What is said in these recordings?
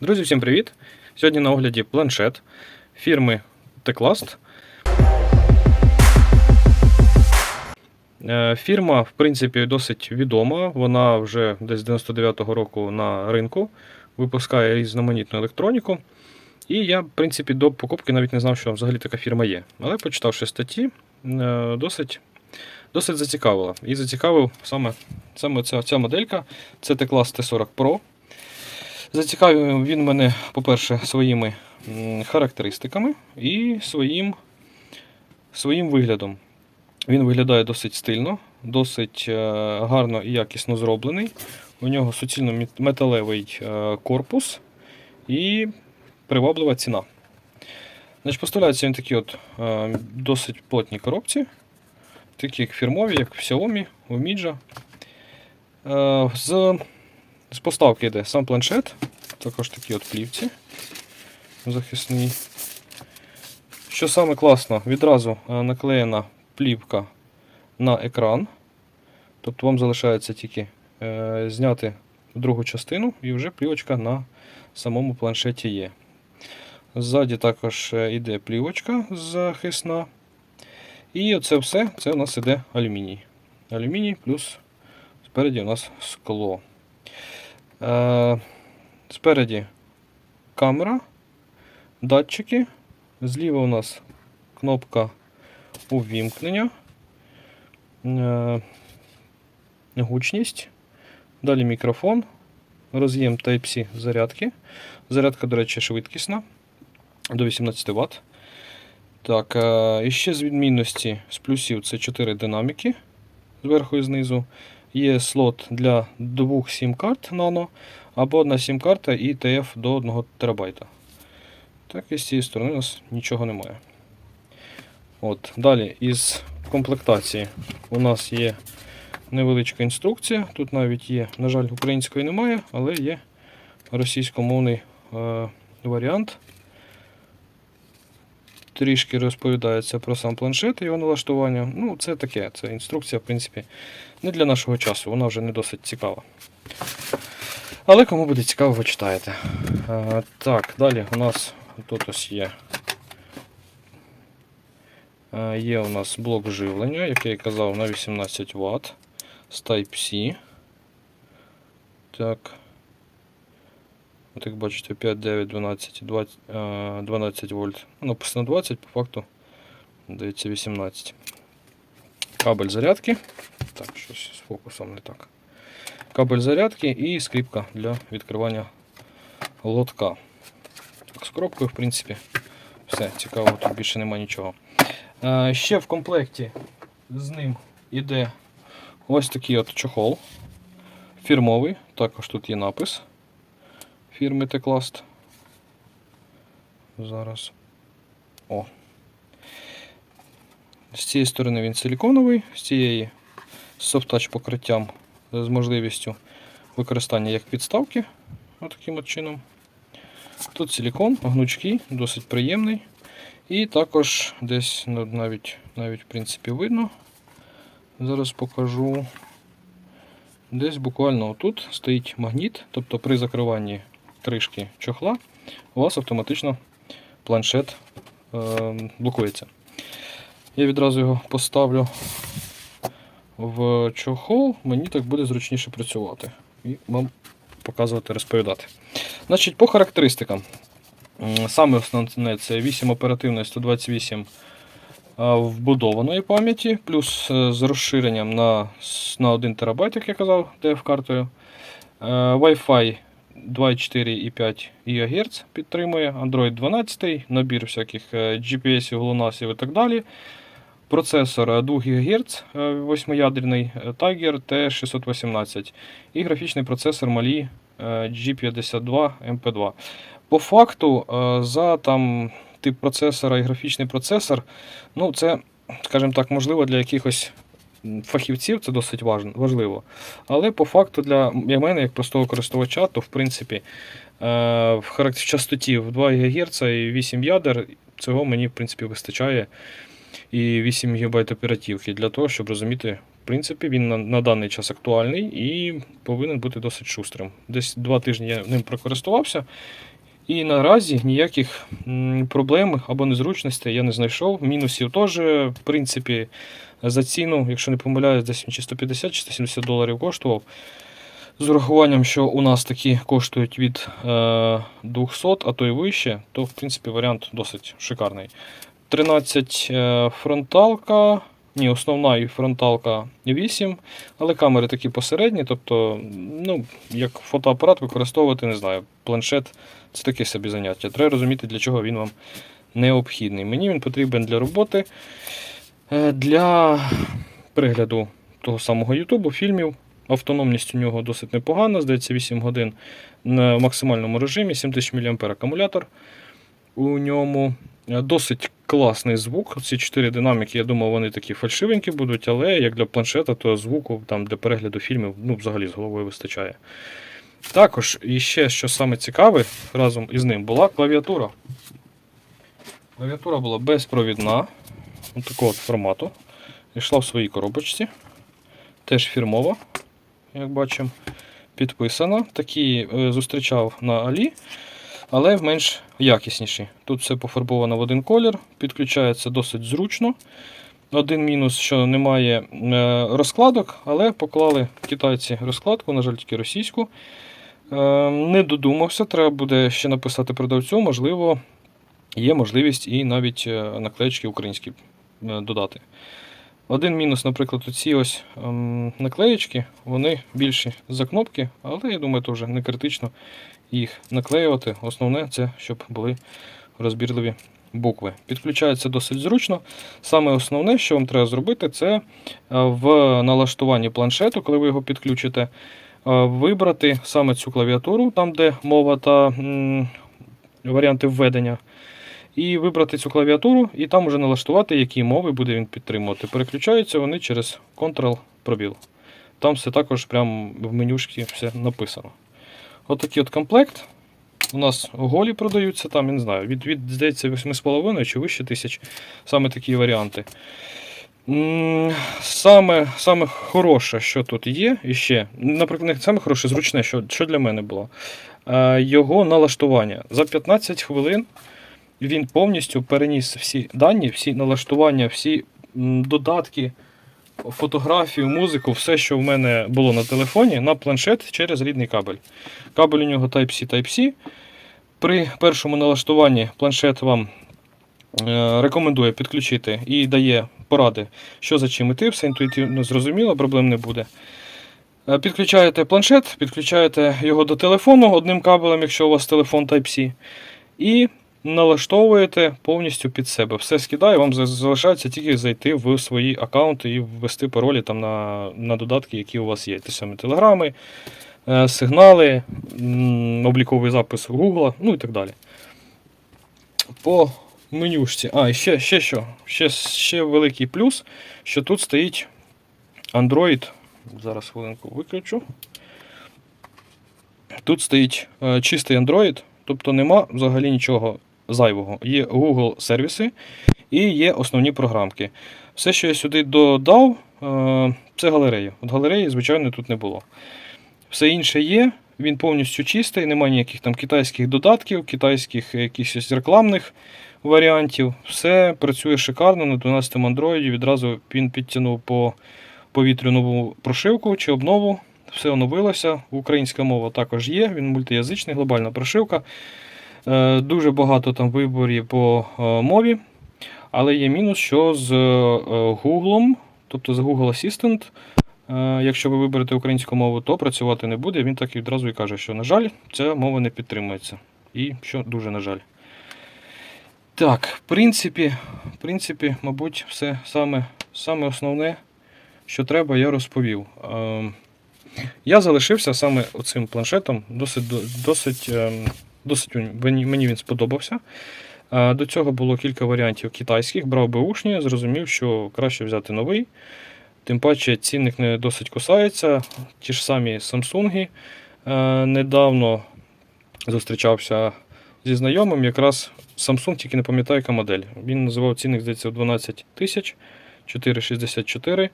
Друзі, всім привіт! Сьогодні на огляді планшет фірми Teclast. Е, Фірма, в принципі, досить відома. Вона вже десь з 99-го року на ринку, випускає різноманітну електроніку. І я, в принципі, до покупки навіть не знав, що взагалі така фірма є. Але почитавши статті, е, досить, досить зацікавила. І зацікавив саме, саме ця, ця моделька. Це Teclast T40 Pro. Зацікавив він мене, по-перше, своїми характеристиками і своїм, своїм виглядом. Він виглядає досить стильно, досить е, гарно і якісно зроблений. У нього суцільно металевий е, корпус і приваблива ціна. Значить, поставляється він такі от е, досить плотні коробці, такі як фірмові, як в Xiaomi, у Midja. З поставки йде сам планшет, також такі от плівці захисний. Що саме класно, відразу е, наклеєна плівка на екран. Тобто вам залишається тільки е, зняти другу частину і вже плівочка на самому планшеті є. Ззаді також е, йде плівочка захисна. І оце все це у нас іде алюміній. Алюміній плюс спереді у нас скло. Е, Спереді камера, датчики. Зліва у нас кнопка увімкнення, е, гучність. Далі мікрофон, роз'єм Type-C зарядки. Зарядка, до речі, швидкісна до 18 Вт. Так, е, і ще з відмінності з плюсів це 4 динаміки зверху і знизу. Є слот для двох сім-карт Nano або одна сім-карта і TF до 1 ТБ. Так, і з цієї сторони у нас нічого немає. От, Далі із комплектації у нас є невеличка інструкція. Тут навіть є, на жаль, української немає, але є російськомовний е, варіант. Трішки розповідається про сам планшет і його налаштування. Ну, це таке, це інструкція, в принципі, не для нашого часу, вона вже не досить цікава. Але кому буде цікаво, ви читаєте. Е, так, далі у нас тут ось є. Е, Є у нас блок живлення, який я казав на 18 Вт з Type-C. Так. От як бачите, 5, 9, 12, 20, е, 12 вольт. Ну, Написано 20, по факту дається 18. Кабель зарядки. Так, щось з фокусом не так. Кабель зарядки і скріпка для відкривання лотка. Так, з коробкою, в принципі, все, цікаво, тут більше немає нічого. Е, ще в комплекті з ним іде ось такий от чохол. Фірмовий, також тут є напис фірми Teclast. Зараз. О. З цієї сторони він силіконовий, з цієї з софт-тач покриттям з можливістю використання як підставки. Отаким от чином. Тут силікон, гнучкий, досить приємний. І також десь навіть, навіть в принципі видно. Зараз покажу. Десь буквально отут стоїть магніт, тобто при закриванні кришки чохла у вас автоматично планшет е, блокується. Я відразу його поставлю в чохол, мені так буде зручніше працювати і вам показувати, розповідати. Значить, по характеристикам. Саме основне це 8 оперативної 128 вбудованої пам'яті, плюс е, з розширенням на, на 1 ТБ, як я казав, DF-картою. Е, Wi-Fi 2,4 і 5 ГГц підтримує, Android 12, набір всяких е, GPS, GLONASS і так далі. Процесор е, 2 ГГц 8-ядерний е, Tiger T618 і графічний процесор е, G52 MP2. По факту, е, за там, тип процесора і графічний процесор, ну це, скажімо так, можливо для якихось фахівців це досить важливо. Але по факту для мене, як простого користувача, то в принципі е, в частоті в 2 ГГц і 8 ядер цього мені в принципі вистачає. І 8 ГБ оперативки для того, щоб розуміти принципі, він на, на даний час актуальний і повинен бути досить шустрим. Десь два тижні я ним прокористувався. І наразі ніяких проблем або незручностей я не знайшов. Мінусів теж, в принципі, за ціну, якщо не помиляюсь, десь чи 150 чи 170 доларів коштував. З урахуванням, що у нас такі коштують від е, 200, а то й вище, то в принципі варіант досить шикарний. 13 е, фронталка, ні, основна і фронталка 8, але камери такі посередні, тобто, ну, як фотоапарат використовувати, не знаю, планшет це таке собі заняття. Треба розуміти, для чого він вам необхідний. Мені він потрібен для роботи, е, для перегляду того самого Ютубу, фільмів. Автономність у нього досить непогана, здається, 8 годин на максимальному режимі, 7000 мА акумулятор у ньому. Е, Досить класний звук. Ці чотири динаміки, я думав, вони такі фальшивенькі будуть, але як для планшета, то звуку там для перегляду фільмів ну, взагалі з головою вистачає. Також, і ще, що саме цікаве, разом із ним була клавіатура. Клавіатура була безпровідна, от такого формату. Йшла в своїй коробочці. Теж фірмова, як бачимо, підписана. Такі е, зустрічав на Алі, але менш якісніші. Тут все пофарбовано в один колір, підключається досить зручно. Один мінус, що немає е, розкладок, але поклали китайці розкладку, на жаль, тільки російську. Е, Не додумався, треба буде ще написати продавцю, можливо, є можливість і навіть е, наклеєчки українські додати. Один мінус, наприклад, оці ось ем, наклеєчки, вони більші за кнопки, але я думаю, це вже не критично їх наклеювати. Основне це, щоб були розбірливі букви. Підключається досить зручно. Саме основне, що вам треба зробити, це е, в налаштуванні планшету, коли ви його підключите, е, вибрати саме цю клавіатуру, там де мова та варіанти введення. І вибрати цю клавіатуру, і там вже налаштувати, які мови буде він підтримувати. Переключаються вони через Ctrl-пробіл. Там все також прямо в менюшці все написано. Отакий от комплект. У нас голі продаються там, я не знаю, від, від здається, 8,5 чи вище тисяч. Саме такі варіанти. Саме, саме хороше, що тут є, і ще, наприклад, не саме хороше, зручне, що, що для мене було. Е, Його налаштування. За 15 хвилин він повністю переніс всі дані, всі налаштування, всі додатки, фотографію, музику, все, що в мене було на телефоні, на планшет через рідний кабель. Кабель у нього Type-C Type-C. При першому налаштуванні планшет вам е, рекомендує підключити і дає поради, що за чим іти, все інтуїтивно зрозуміло, проблем не буде. Е, Підключаєте планшет, підключаєте його до телефону одним кабелем, якщо у вас телефон Type-C, і налаштовуєте повністю під себе. Все скидає, вам залишається тільки зайти в свої аккаунти і ввести паролі там на, на додатки, які у вас є. Ті самі телеграми, е, сигнали, обліковий запис Google, ну і так далі. По менюшці. А, і ще, ще що? Ще, ще великий плюс, що тут стоїть Android. Зараз хвилинку виключу. Тут стоїть е, чистий Android, тобто нема взагалі нічого зайвого. Є Google сервіси і є основні програмки. Все, що я сюди додав, е, це галерея. От галереї, звичайно, тут не було. Все інше є, він повністю чистий, немає ніяких там китайських додатків, китайських якихось рекламних варіантів. Все працює шикарно на 12-му Android. Відразу він підтягнув по повітрю нову прошивку чи обнову. Все оновилося. Українська мова також є, він мультиязичний, глобальна прошивка. Е, Дуже багато там виборів по е, мові. Але є мінус, що з е, Google, тобто з Google Assistant, е, якщо ви виберете українську мову, то працювати не буде. Він так і відразу і каже, що, на жаль, ця мова не підтримується. І що дуже на жаль. Так, в принципі, в принципі, мабуть, все саме, саме основне, що треба, я розповів. Я залишився саме оцим планшетом, досить, досить, ем, досить мені він сподобався. Е, До цього було кілька варіантів китайських, брав беушні, зрозумів, що краще взяти новий. Тим паче цінник не досить кусається. Ті ж самі Samsung. Е, Недавно зустрічався зі знайомим, якраз Samsung, тільки не пам'ятаю, яка модель. Він називав цінник, здається, 12 тисяч 464.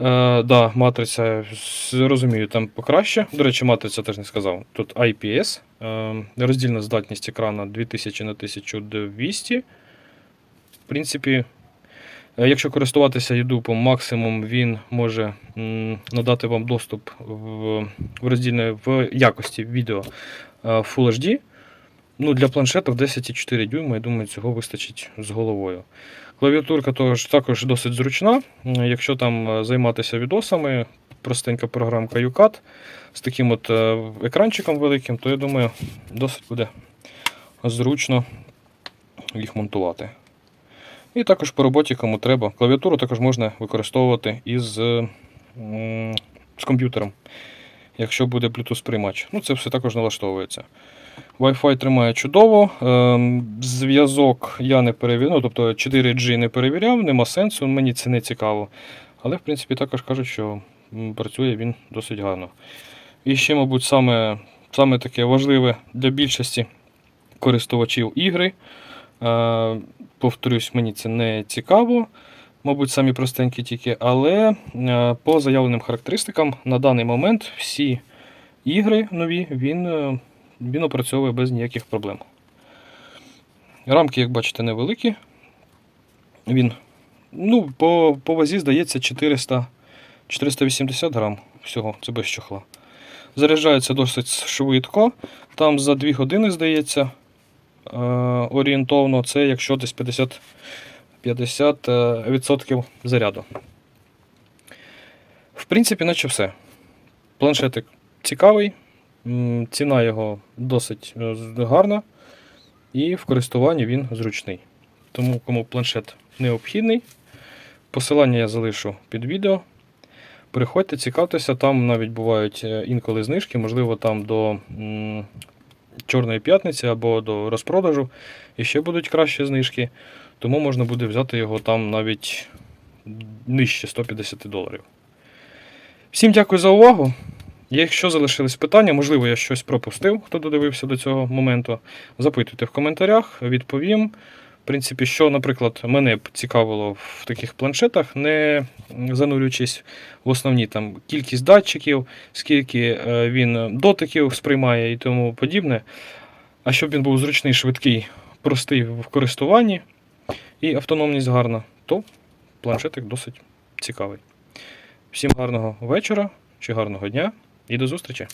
Е, да, матриця, розумію, там покраще. До речі, матриця теж не сказав. Тут IPS. Е, роздільна здатність екрана 2000 на 1200. В принципі, е, якщо користуватися YouTube, максимум він може надати вам доступ в, в роздільне в якості відео е, Full HD. Ну, для планшетів 10,4 дюйма, я думаю, цього вистачить з головою. Клавіатурка також досить зручна. Якщо там е, займатися відосами, простенька програмка UCAT з таким от е, екранчиком великим, то я думаю, досить буде зручно їх монтувати. І також по роботі, кому треба. Клавіатуру також можна використовувати із е, з комп'ютером, якщо буде Bluetooth приймач. Ну, це все також налаштовується. Wi-Fi тримає чудово. Ем, Зв'язок я не перевіряв, ну, тобто 4G не перевіряв, нема сенсу, мені це не цікаво. Але, в принципі, також кажуть, що працює він досить гарно. І ще, мабуть, саме, саме таке важливе для більшості користувачів ігри. Е, повторюсь, мені це не цікаво. Мабуть, самі простенькі тільки, але е, по заявленим характеристикам на даний момент всі ігри нові він, е, він опрацьовує без ніяких проблем. Рамки, як бачите, невеликі. Він ну, по, по вазі, здається, 400, 480 грам всього, це без чохла. Заряджається досить швидко. Там за 2 години, здається, е, орієнтовно, це якщо десь 50, 50 е, відсотків заряду. В принципі, наче все. Планшетик цікавий, ціна його досить е, гарна, і в користуванні він зручний. Тому, кому планшет необхідний, посилання я залишу під відео. Приходьте, цікавтеся, там навіть бувають е, інколи знижки, можливо, там до Чорної п'ятниці або до розпродажу і ще будуть кращі знижки. Тому можна буде взяти його там навіть нижче 150 доларів. Всім дякую за увагу. Якщо залишились питання, можливо, я щось пропустив, хто додивився до цього моменту, запитуйте в коментарях, відповім. В принципі, що, наприклад, мене б цікавило в таких планшетах, не занурюючись в основні там кількість датчиків, скільки е, він дотиків сприймає і тому подібне. А щоб він був зручний, швидкий, простий в користуванні і автономність гарна, то планшетик досить цікавий. Всім гарного вечора чи гарного дня і до зустрічі!